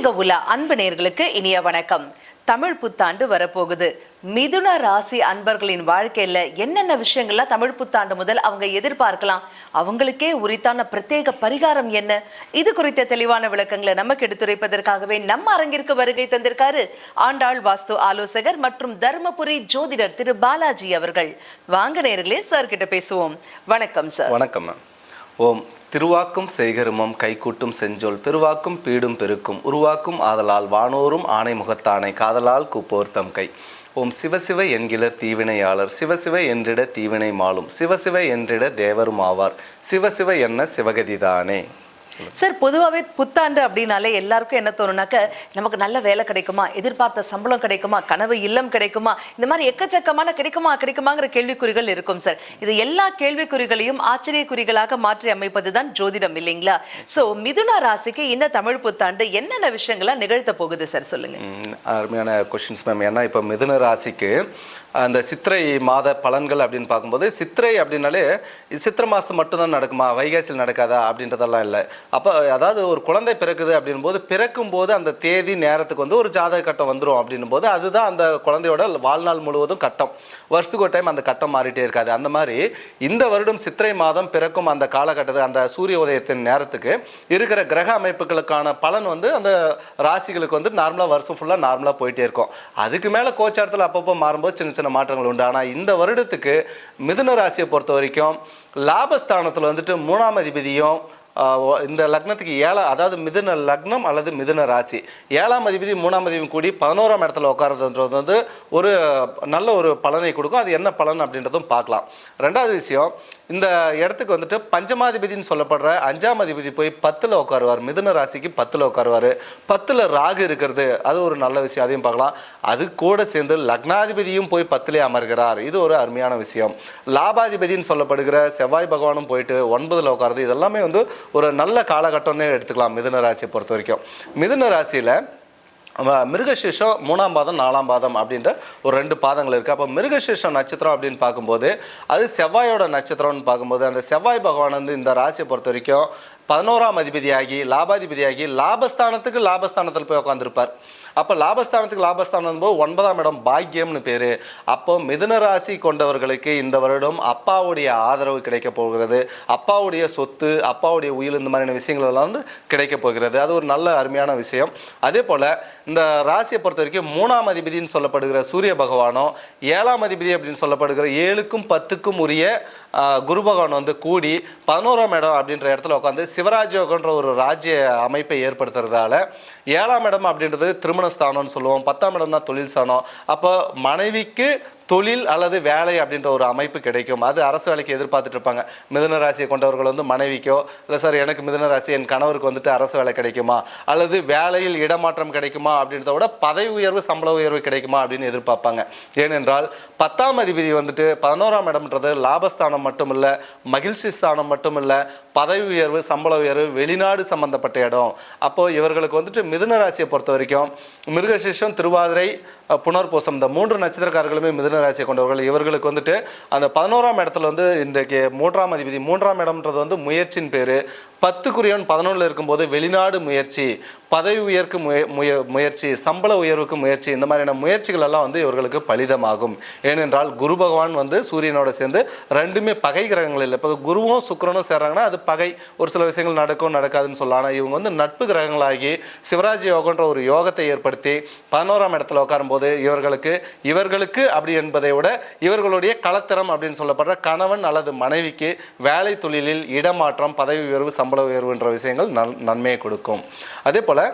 ஆன்மீக உலா அன்பு நேர்களுக்கு இனிய வணக்கம். தமிழ் புத்தாண்டு வரப்போகுது. மிதுன ராசி அன்பர்களின் வாழ்க்கையில என்னென்ன விஷயங்கள்லாம் தமிழ் புத்தாண்டு முதல் அவங்க எதிர்பார்க்கலாம்? அவங்களுக்கே உரித்தான பிரத்யேக பரிகாரம் என்ன? இது குறித்த தெளிவான விளக்கங்களை நமக்கு எடுத்துரைப்பதற்காகவே நம்ம அரங்கிற்கு வருகை தந்திருக்காரு ஆண்டாள் வாஸ்து ஆலோசகர் மற்றும் தர்மபுரி ஜோதிடர் திரு பாலாஜி அவர்கள். வாங்க நேர்களே சார் கிட்ட பேசுவோம். வணக்கம் சார். வணக்கம் மேம் ஓம். திருவாக்கும் செய்கருமம் கைக்கூட்டும் செஞ்சொல் பெருவாக்கும் பீடும் பெருக்கும் உருவாக்கும் ஆதலால் வானோரும் ஆணை முகத்தானை காதலால் கூப்போர் தம் கை. ஓம் சிவசிவ என்கிற தீவினையாளர் சிவசிவ என்றிட தீவினை மாலும் சிவசிவ என்றிட தேவரும் ஆவார் சிவசிவ என்ன சிவகதிதானே? சார் பொதுவாகவே புத்தாண்டு அப்படின்னாலே எல்லாருக்கும் என்ன தோணுனாக்க நமக்கு நல்ல வேலை கிடைக்குமா? எதிர்பார்த்த சம்பளம் கிடைக்குமா? கனவு இல்லம் கிடைக்குமா? இந்த மாதிரி எக்கச்சக்கமான கிடைக்குமா கிடைக்குமாங்கிற கேள்விக்குறிகள் இருக்கும் சார். இது எல்லா கேள்விக்குறிகளையும் ஆச்சரியக்குறிகளாக மாற்றி அமைப்பதுதான் ஜோதிடம் இல்லைங்களா? சோ மிதுன ராசிக்கு இந்த தமிழ் புத்தாண்டு என்னென்ன விஷயங்களா நிகழ்த்த போகுது சார் சொல்லுங்க. அருமையான கொஷின்ஸ் மேம் ஏன்னா இப்போ மிதுன ராசிக்கு அந்த சித்திரை மாத பலன்கள் அப்படின்னு பார்க்கும்போது சித்திரை அப்படின்னாலே சித்திர சித்திரை மாதம் மட்டும்தான் நடக்குமா? வைகாசியில் நடக்காதா? அப்படின்றதெல்லாம் இல்லை. அப்போ அதாவது ஒரு குழந்தை பிறக்குது அப்படின் போது பிறக்கும் போது அந்த தேதி நேரத்துக்கு வந்து ஒரு ஜாதக கட்டம் வந்துடும் அப்படின்னும் போது அதுதான் அந்த குழந்தையோட வாழ்நாள் முழுவதும் கட்டம். வருஷத்துக்கு ஒரு டைம் அந்த கட்டம் மாறிட்டே இருக்காது. அந்த மாதிரி இந்த வருடம் சித்திரை மாதம் பிறக்கும் அந்த காலகட்டத்தில் அந்த சூரிய உதயத்தின் நேரத்துக்கு இருக்கிற கிரக அமைப்புகளுக்கான பலன் வந்து அந்த ராசிகளுக்கு வந்து நார்மலாக வருஷம் ஃபுல்லாக நார்மலாக போயிட்டே இருக்கும். அதுக்கு மேலே கோச்சாரத்தில் அப்பப்போ மாறும்போது சின்ன சில மாற்றங்கள் உண்டு. ஆனால் இந்த வருடத்துக்கு மிதுன ராசியை பொறுத்த வரைக்கும் லாபஸ்தானத்தில் வந்துட்டு மூணாம் அதிபதியும் இந்த லக்னத்துக்கு ஏழா அதாவது மிதுன லக்னம் அல்லது மிதுன ராசி. ஏழாம் அதிபதி மூணாம் அதிபதி கூடி பதினோராம் இடத்துல உட்காரதுன்றது வந்து ஒரு நல்ல ஒரு பலனை கொடுக்கும். அது என்ன பலன் அப்படின்றதும் பார்க்கலாம். ரெண்டாவது விஷயம் இந்த இடத்துக்கு வந்துட்டு பஞ்சமாதிபதினு சொல்லப்படுற அஞ்சாம் அதிபதி போய் பத்தில் உட்காருவார். மிதுன ராசிக்கு பத்தில் உட்காருவார். பத்தில் ராகு இருக்கிறது. அது ஒரு நல்ல விஷயம். அதையும் பார்க்கலாம். அது கூட சேர்ந்து லக்னாதிபதியும் போய் பத்திலே அமர்கிறார். இது ஒரு அருமையான விஷயம். லாபாதிபதின்னு சொல்லப்படுகிற செவ்வாய் பகவானும் போயிட்டு ஒன்பதில் உட்காருது. இதெல்லாமே வந்து ஒரு நல்ல காலகட்டம்னே எடுத்துக்கலாம் மிதுன ராசியை பொறுத்த வரைக்கும். மிதுன ராசியில் மிருகசீஷம் மூணாம் பாதம் நாலாம் பாதம் அப்படின்ற ஒரு ரெண்டு பாதங்கள் இருக்குது அப்போ மிருகசீஷம் நட்சத்திரம் அப்படின்னு பார்க்கும்போது அது செவ்வாயோட நட்சத்திரம்னு பார்க்கும்போது அந்த செவ்வாய் பகவான் வந்து இந்த ராசியை பொறுத்த வரைக்கும் பதினோராம் அதிபதியாகி லாபாதிபதியாகி லாபஸ்தானத்துக்கு லாபஸ்தானத்தில் போய் உட்காந்துருப்பார் அப்போ லாபஸ்தானத்துக்கு லாபஸ்தானம் போது ஒன்பதாம் இடம் பாக்கியம்னு பேர். அப்போ மிதுன ராசி கொண்டவர்களுக்கு இந்த வருடம் அப்பாவுடைய ஆதரவு கிடைக்க போகிறது. அப்பாவுடைய சொத்து அப்பாவுடைய உயில் இந்த மாதிரியான விஷயங்கள் எல்லாம் வந்து கிடைக்க போகிறது. அது ஒரு நல்ல அருமையான விஷயம். அதே போல் இந்த ராசியை பொறுத்த வரைக்கும் மூணாம் அதிபதினு சொல்லப்படுகிற சூரிய பகவானும் ஏழாம் அதிபதி அப்படின்னு சொல்லப்படுகிற ஏழுக்கும் பத்துக்கும் உரிய குரு பகவான் வந்து கூடி பதினோராம் இடம் அப்படின்ற இடத்துல உட்காந்து சிவராஜயோகன்ற ஒரு ராஜ்ய அமைப்பை ஏற்படுத்துறதால ஏழாம் இடம் அப்படின்றது திருமண ஸ்தானம்னு சொல்லுவோம். பத்தாம் இடம்னா தொழில் ஸ்தானம். அப்போ மனைவிக்கு தொழில் அல்லது வேலை அப்படின்ற ஒரு அமைப்பு கிடைக்கும். அது அரசு வேலைக்கு எதிர்பார்த்துட்டு இருப்பாங்க. மிதன ராசியை கொண்டவர்கள் வந்து மனைவிக்கோ இல்லை சார் எனக்கு மிதன ராசி என் கணவருக்கு வந்துட்டு அரசு வேலை கிடைக்குமா? அல்லது வேலையில் இடமாற்றம் கிடைக்குமா அப்படின்றத விட பதவி உயர்வு சம்பள உயர்வு கிடைக்குமா அப்படின்னு எதிர்பார்ப்பாங்க. ஏனென்றால் பத்தாம் அதிபதி வந்துட்டு பதினோராம் இடம்ன்றது லாபஸ்தானம் மட்டும் இல்லை மகிழ்ச்சி ஸ்தானம் மட்டும் இல்லை பதவி உயர்வு சம்பள உயர்வு வெளிநாடு சம்பந்தப்பட்ட இடம். அப்போது இவர்களுக்கு வந்துட்டு மிதுன ராசியை பொறுத்த வரைக்கும் மிருகசிஷம் திருவாதிரை புனர்பூசம். இந்த மூன்று நட்சத்திரக்காரர்களுமே மிதுன ராசியை கொண்டவர்கள். இவர்களுக்கு வந்துட்டு அந்த பதினோராம் இடத்துல வந்து இன்றைக்கு மூன்றாம் அதிபதி மூன்றாம் இடம்ன்றது வந்து முயற்சியின் பேர். பத்துக்குரியவன் பதினொன்றில் இருக்கும்போது வெளிநாடு முயற்சி பதவி உயர்க்கு முய முய முயற்சி சம்பள உயர்வுக்கு முயற்சி இந்த மாதிரியான முயற்சிகள் எல்லாம் வந்து இவர்களுக்கு பலிதமாகும். ஏனென்றால் குரு பகவான் வந்து சூரியனோட சேர்ந்து ரெண்டுமே பகை கிரகங்கள் இல்லை. இப்போ குருவும் சுக்கிரனும் சேர்றாங்கன்னா அது பகை. ஒரு சில விஷயங்கள் நடக்கும் நடக்காதுன்னு சொல்லலாம். ஆனால் இவங்க வந்து நட்பு கிரகங்களாகி சிவராஜ் யோகன்ற ஒரு யோகத்தை ஏற்படுத்தி பதினோராம் இடத்துல உட்காரும்போது இவர்களுக்கு இவர்களுக்கு அப்படி என்பதை விட இவர்களுடைய களத்திரம் அப்படின்னு சொல்லப்படுற கணவன் அல்லது மனைவிக்கு வேலை தொழிலில் இடமாற்றம் பதவி உயர்வு சம்பள உயர்வுன்ற விஷயங்கள் நன் நன்மையை கொடுக்கும். அதே போல்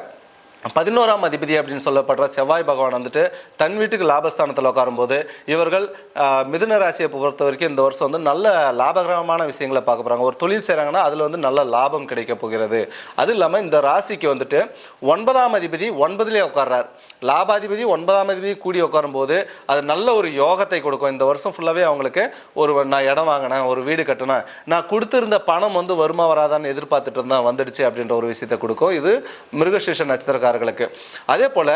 பதினோராம் அதிபதி அப்படின்னு சொல்லப்படுற செவ்வாய் பகவான் வந்துட்டு தன் வீட்டுக்கு லாபஸ்தானத்தில் உட்காரும்போது இவர்கள் மிதுன ராசியை பொறுத்த வரைக்கும் இந்த வருஷம் வந்து நல்ல லாபகரமான விஷயங்களை பார்க்க போகிறாங்க ஒரு தொழில் செய்கிறாங்கன்னா அதில் வந்து நல்ல லாபம் கிடைக்க போகிறது. அது இல்லாமல் இந்த ராசிக்கு வந்துட்டு ஒன்பதாம் அதிபதி ஒன்பதுலேயே உட்கார்றார். லாபாதிபதி ஒன்பதாம் அதிபதி கூடி உட்காரும்போது அது நல்ல ஒரு யோகத்தை கொடுக்கும். இந்த வருஷம் ஃபுல்லாகவே அவங்களுக்கு ஒரு நான் இடம் வாங்கினேன் ஒரு வீடு கட்டினேன் நான் கொடுத்துருந்த பணம் வந்து வருமா வராதான்னு எதிர்பார்த்துட்டு இருந்தேன் வந்துடுச்சு அப்படின்ற ஒரு விஷயத்தை கொடுக்கும். இது மிருகசீஷ நட்சத்திரக்காரர்களுக்கு அதே போல்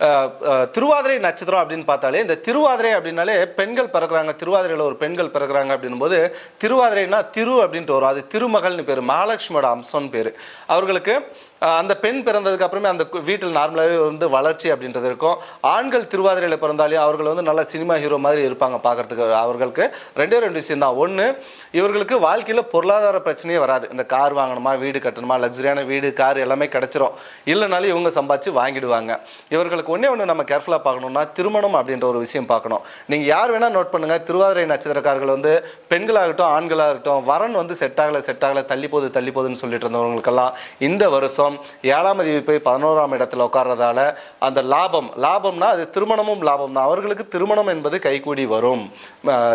அஹ், திருவாதிரை நட்சத்திரம் அப்படின்னு பார்த்தாலே இந்த திருவாதிரை அப்படின்னாலே பெண்கள் பிறக்குறாங்க திருவாதிரையில் ஒரு பெண்கள் பிறக்குறாங்க அப்படின்போது போது திருவாதிரைனா திரு அப்படின்ட்டு வரும். அது திருமகள்னு பேர் மகாலட்சுமியோட அம்சம்னு பேர். அவர்களுக்கு அந்த பெண் பிறந்ததுக்கு அப்புறமே அந்த கு- வீட்டில் நார்மலாகவே வந்து வளர்ச்சி அப்படின்றது இருக்கும். ஆண்கள் திருவாதிரையில் பிறந்தாலே அவர்கள் வந்து நல்ல சினிமா ஹீரோ மாதிரி இருப்பாங்க பார்க்கறதுக்கு அவர்களுக்கு. ரெண்டே ரெண்டு விஷயம் தான். ஒன்று இவர்களுக்கு வாழ்க்கையில் பொருளாதார பிரச்சனையே வராது. இந்த கார் வாங்கணுமா வீடு கட்டணுமா லக்ஸரியான வீடு கார் எல்லாமே கிடச்சிரும். இல்லைனாலும் இவங்க சம்பாதிச்சு வாங்கிடுவாங்க. இவர்களுக்கு ஒன்றே ஒன்று நம்ம கேர்ஃபுல்லாக பார்க்கணும்னா திருமணம் அப்படின்ற ஒரு விஷயம் பார்க்கணும். நீங்கள் யார் வேணால் நோட் பண்ணுங்கள் திருவாதிரை நட்சத்திரக்காரர்கள் வந்து பெண்களாகட்டும் ஆண்களாகட்டும் வரன் வந்து செட் ஆகலை செட் ஆகலை தள்ளி போகுது தள்ளி போகுதுன்னு சொல்லிட்டு இருந்தவங்களுக்கெல்லாம் இந்த வருஷம் ஏழாம் அதிபதி போய் பதினோராம் இடத்துல உட்கார்றதால அந்த லாபம் லாபம்னா அது திருமணமும் லாபம் தான் அவர்களுக்கு திருமணம் என்பது கைகூடி வரும்.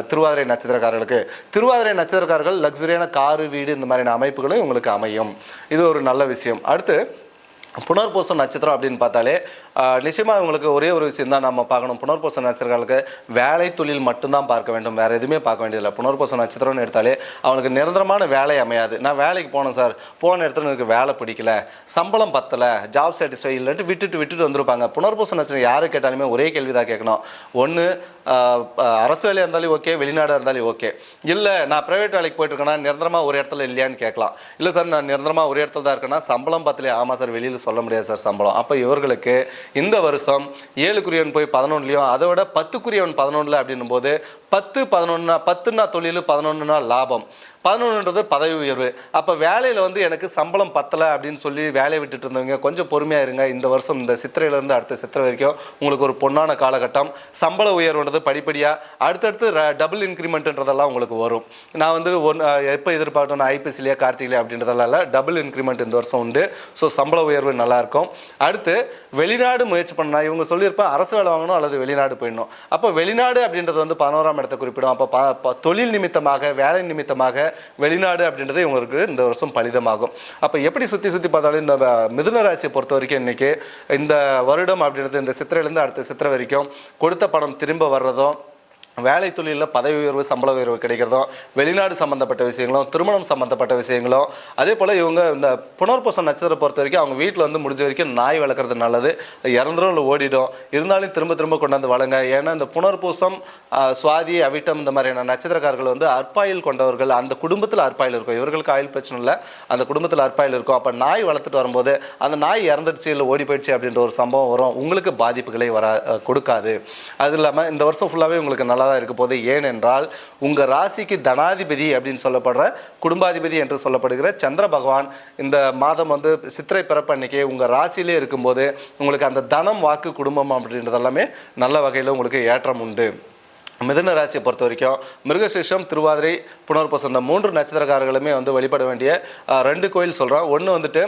திருவாதிரை நட்சத்திரக்காரர்களுக்கு. திருவாதிரை நட்சத்திரக்காரர்கள் லக்ஸுரியான காரு வீடு இந்த மாதிரியான அமைப்புகளும் உங்களுக்கு அமையும். இது ஒரு நல்ல விஷயம். அடுத்து புனர்பூசம் நட்சத்திரம் அப்படின்னு பார்த்தாலே நிச்சயமாக உங்களுக்கு ஒரே ஒரு விஷயம் தான் நம்ம பார்க்கணும். புனர்பூச நட்சத்திரங்களுக்கு வேலை தொழில் மட்டும்தான் பார்க்க வேண்டும். வேறு எதுவுமே பார்க்க வேண்டியதில்லை. புனர்பூச நட்சத்திரம்னு எடுத்தாலே அவனுக்கு நிரந்தரமான வேலை அமையாது. நான் வேலைக்கு போனேன் சார். போன இடத்துல எனக்கு வேலை பிடிக்கல. சம்பளம் பத்தலை. ஜாப் சாட்டிஸ்ஃபை இல்லைன்ட்டு விட்டுட்டு விட்டுட்டு வந்திருப்பாங்க. புனர்பூச நட்சத்திரம் யாரு கேட்டாலுமே ஒரே கேள்வி தான் கேட்கணும் ஒன்று அரசு வேலையாக இருந்தாலும் ஓகே வெளிநாடாக இருந்தாலும் ஓகே. இல்லை நான் ப்ரைவேட் வேலைக்கு போயிட்டுருக்கேன்னா நிரந்தரமாக ஒரு இடத்துல இல்லையான்னு கேட்கலாம். இல்லை சார் நான் நிரந்தரமாக ஒரு இடத்துல தான் இருக்கேன்னா சம்பளம் பத்தலையே. ஆமாம் சார் வெளியில் சொல்ல முடியாது சார் சம்பளம். அப்போ இவர்களுக்கு இந்த வருஷம் ஏழுக்குரியவன் போய் பதினொன்றுலையும் அதை விட பத்துக்குரியவன் பதினொன்றில் அப்படின்னும் போது பத்து பதினொன்றுனா பத்துனா தொழில் பதினொன்றுனா லாபம். பதினொன்றுன்றது பதவி உயர்வு. அப்போ வேலையில் வந்து எனக்கு சம்பளம் பத்தலை அப்படின்னு சொல்லி வேலையை விட்டுட்டு இருந்தவங்க கொஞ்சம் பொறுமையாக இருங்க. இந்த வருஷம் இந்த சித்திரையிலேருந்து அடுத்த சித்திரை வரைக்கும் உங்களுக்கு ஒரு பொன்னான காலகட்டம். சம்பள உயர்வுன்றது படிப்படியாக அடுத்தடுத்து டபுள் இன்க்ரிமெண்ட்ன்றதெல்லாம் உங்களுக்கு வரும். நான் வந்து ஒன் எப்போ எதிர்பார்த்தோன்னா ஐபிசிலேயே கார்த்திகிலே அப்படின்றதெல்லாம் இல்லை. டபுள் இன்க்ரிமெண்ட் இந்த வருஷம் உண்டு. ஸோ சம்பள உயர்வு நல்லாயிருக்கும். அடுத்து வெளிநாடு முயற்சி பண்ணால் இவங்க சொல்லியிருப்பேன் அரசு வேலை வாங்கணும் அல்லது வெளிநாடு போயிடணும். அப்போ வெளிநாடு அப்படின்றது வந்து பதினோராம் இடத்தை குறிப்பிடும். அப்போ தொழில் நிமித்தமாக வேலை நிமித்தமாக வெளிநாடு அப்படின்றது இவங்களுக்கு இந்த வருஷம் பலிதமாகும். அப்போ எப்படி சுற்றி சுற்றி பார்த்தாலும் இந்த மிதுன ராசியை பொறுத்த வரைக்கும் இன்னைக்கு இந்த வருடம் அப்படின்றது இந்த சித்திரையிலேருந்து அடுத்த சித்திரை வரைக்கும் கொடுத்த பணம் திரும்ப வர்றதும் வேலை தொழிலில் பதவி உயர்வு சம்பள உயர்வு கிடைக்கிறதும் வெளிநாடு சம்மந்தப்பட்ட விஷயங்களும் திருமணம் சம்மந்தப்பட்ட விஷயங்களும் அதே போல் இவங்க இந்த புனர்பூசம் நட்சத்திரம் பொறுத்த வரைக்கும் அவங்க வீட்டில் வந்து முடிஞ்ச வரைக்கும் நாய் வளர்க்குறது நல்லது. இறந்துடும் இல்லை ஓடிடும். இருந்தாலும் திரும்ப திரும்ப கொண்டாந்து வளங்க. ஏன்னா இந்த புனர்பூசம் சுவாதி அவிட்டம் இந்த மாதிரியான நட்சத்திரக்காரர்கள் வந்து அற்பாயில் கொண்டவர்கள். அந்த குடும்பத்தில் அற்பாயில் இருக்கும். இவர்களுக்கு ஆயில் பிரச்சனை இல்லை. அந்த குடும்பத்தில் அற்பாயில் இருக்கும். அப்போ நாய் வளர்த்துட்டு வரும்போது அந்த நாய் இறந்துடுச்சு இல்லை ஓடி போயிடுச்சு அப்படின்ற ஒரு சம்பவம் வரும். உங்களுக்கு பாதிப்புகளை வர கொடுக்காது. அது இல்லாமல் இந்த வருஷம் ஃபுல்லாகவே உங்களுக்கு நல்லா தான் இருக்க போது ஏனென்றால் உங்கள் ராசிக்கு தனாதிபதி அப்படின்னு சொல்லப்படுற குடும்பாதிபதி என்று சொல்லப்படுகிற சந்திர பகவான் இந்த மாதம் வந்து சித்திரை பிறப்பு அன்னைக்கு உங்கள் ராசியிலே இருக்கும்போது உங்களுக்கு அந்த தனம் வாக்கு குடும்பம் அப்படின்றது எல்லாமே நல்ல வகையில் உங்களுக்கு ஏற்றம் உண்டு. மிதுன ராசியை பொறுத்த வரைக்கும் மிருகசீஷம் திருவாதிரை புனர்பூசம் இந்த மூன்று நட்சத்திரக்காரர்களுமே வந்து வழிபட வேண்டிய ரெண்டு கோயில் சொல்கிறோம் ஒன்று வந்துட்டு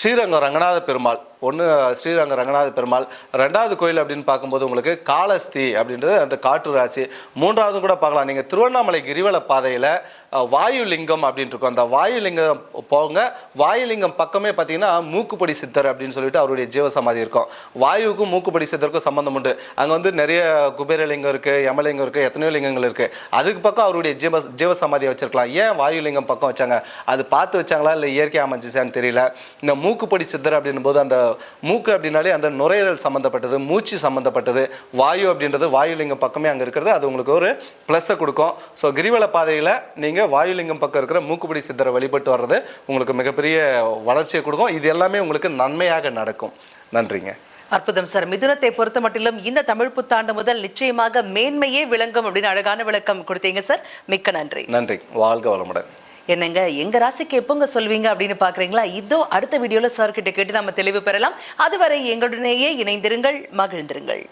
ஸ்ரீரங்கம் ரங்கநாத பெருமாள். ஒன்று ஸ்ரீரங்க ரங்கநாத பெருமாள். ரெண்டாவது கோயில் அப்படின்னு பார்க்கும்போது உங்களுக்கு காளஸ்தி அப்படின்றது அந்த காற்று ராசி. மூன்றாவது கூட பார்க்கலாம். நீங்கள் திருவண்ணாமலை கிரிவல பாதையில் வாயுலிங்கம் அப்படின்னு இருக்கும். அந்த வாயுலிங்கம் போங்க. வாயுலிங்கம் பக்கமே பார்த்தீங்கன்னா மூக்குப்படி சித்தர் அப்படின்னு சொல்லிட்டு அவருடைய ஜீவசமாதி இருக்கும். வாயுவுக்கும் மூக்குப்படி சித்தருக்கும் சம்பந்தம் உண்டு. அங்கே வந்து நிறைய குபேரலிங்கம் இருக்குது யமலிங்கம் இருக்குது எத்தனையோ லிங்கங்கள் இருக்குது அதுக்கு பக்கம் அவருடைய ஜீவ ஜீவ சமாதியை வச்சிருக்கலாம். ஏன் வாயுலிங்கம் பக்கம் வச்சாங்க? அது பார்த்து வச்சாங்களா? இல்லை இயற்கை அமைஞ்சிச்சான்னு தெரியல. இந்த மூக்குப்படி சித்தர் அப்படின்னும் போது அந்த மூக்கு அப்படின்னாலே அந்த நுரையீரல் சம்மந்தப்பட்டது மூச்சு சம்மந்தப்பட்டது வாயு அப்படின்றது வாயுலிங்கம் பக்கமே அங்கே இருக்கிறது. அது உங்களுக்கு ஒரு ப்ளஸ்ஸை கொடுக்கும். ஸோ கிரிவல பாதையில் நீங்கள் வாயுலிங்கம் பக்கம் இருக்கிற மூக்குப்படி சித்தரை வழிபட்டு வர்றது உங்களுக்கு மிகப்பெரிய வளர்ச்சியை கொடுக்கும். இது எல்லாமே உங்களுக்கு நன்மையாக நடக்கும். நன்றிங்க. அற்புதம் சார். மிதுனத்தை பொறுத்த மட்டிலும் இந்த தமிழ் புத்தாண்டு முதல் நிச்சயமாக மேன்மையே விளங்கும் அப்படின்னு அழகான விளக்கம் கொடுத்தீங்க சார். மிக்க நன்றி. நன்றி. வாழ்க வளமுடன். என்னங்க எங்க ராசிக்கு எப்போங்க சொல்வீங்க அப்படின்னு பாக்குறீங்களா இதோ அடுத்த வீடியோல சார் கிட்ட கேட்டு நம்ம தெளிவு பெறலாம். அதுவரை எங்களுடனேயே இணைந்திருங்கள் மகிழ்ந்திருங்கள்.